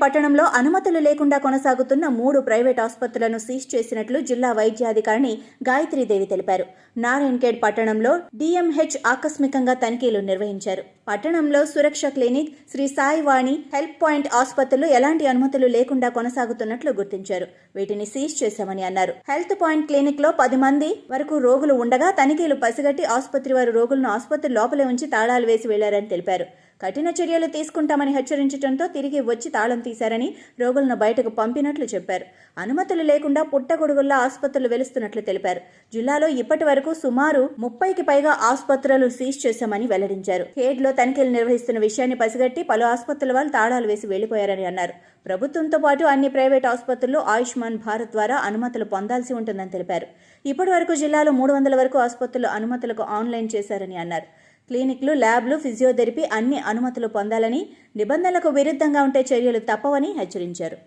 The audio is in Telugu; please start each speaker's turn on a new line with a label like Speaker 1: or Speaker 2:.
Speaker 1: పట్టణంలో అనుమతులు లేకుండా కొనసాగుతున్న మూడు ప్రైవేట్ ఆసుపత్రులను సీజ్ చేసినట్లు జిల్లా వైద్యాధికారిణి గాయత్రీదేవి తెలిపారు. నారాయణఖేడ్ పట్టణంలో డిఎంహెచ్ ఆకస్మికంగా తనిఖీలు నిర్వహించారు. పట్టణంలో Suraksha clinic Shri Saivani help point ఆసుపత్రులు ఎలాంటి అనుమతులు లేకుండా కొనసాగుతున్నట్లు గుర్తించారు. వీటిని సీజ్ చేశామని అన్నారు. హెల్త్ పాయింట్ క్లినిక్లో పది మంది వరకు రోగులు ఉండగా తనిఖీలు పసిగట్టి ఆసుపత్రి వారు రోగులను ఆసుపత్రి లోపలే ఉంచి తాళాలు వేసి వెళ్ళారని తెలిపారు. కఠిన చర్యలు తీసుకుంటామని హెచ్చరించడంతో తిరిగి వచ్చి తాళం తీశారని రోగులను బయటకు పంపినట్లు చెప్పారు. అనుమతులు లేకుండా పుట్టగొడుగుల్లో ఆసుపత్రులు వెలుస్తున్నట్లు తెలిపారు. జిల్లాలో ఇప్పటి వరకు సుమారు ముప్పైకి పైగా ఆసుపత్రులు సీజ్ చేశామని వెల్లడించారు. హేడ్లో తనిఖీలు నిర్వహిస్తున్న విషయాన్ని పసిగట్టి పలు ఆసుపత్రుల వాళ్ళు తాళాలు వేసి వెళ్ళిపోయారని అన్నారు. ప్రభుత్వంతో పాటు అన్ని ప్రైవేట్ ఆసుపత్రుల్లో ఆయుష్మాన్ భారత్ ద్వారా అనుమతులు పొందాల్సి ఉంటుందని తెలిపారు. ఇప్పటి వరకు జిల్లాలో మూడు వందల వరకు ఆసుపత్రులు అనుమతులకు ఆన్లైన్ చేశారని అన్నారు. క్లినిక్లు ల్యాబ్లు ఫిజియోథెరపీ అన్ని అనుమతులు పొందాలని నిబంధనలకు విరుద్ధంగా ఉంటే చర్యలు తప్పవని హెచ్చరించారు.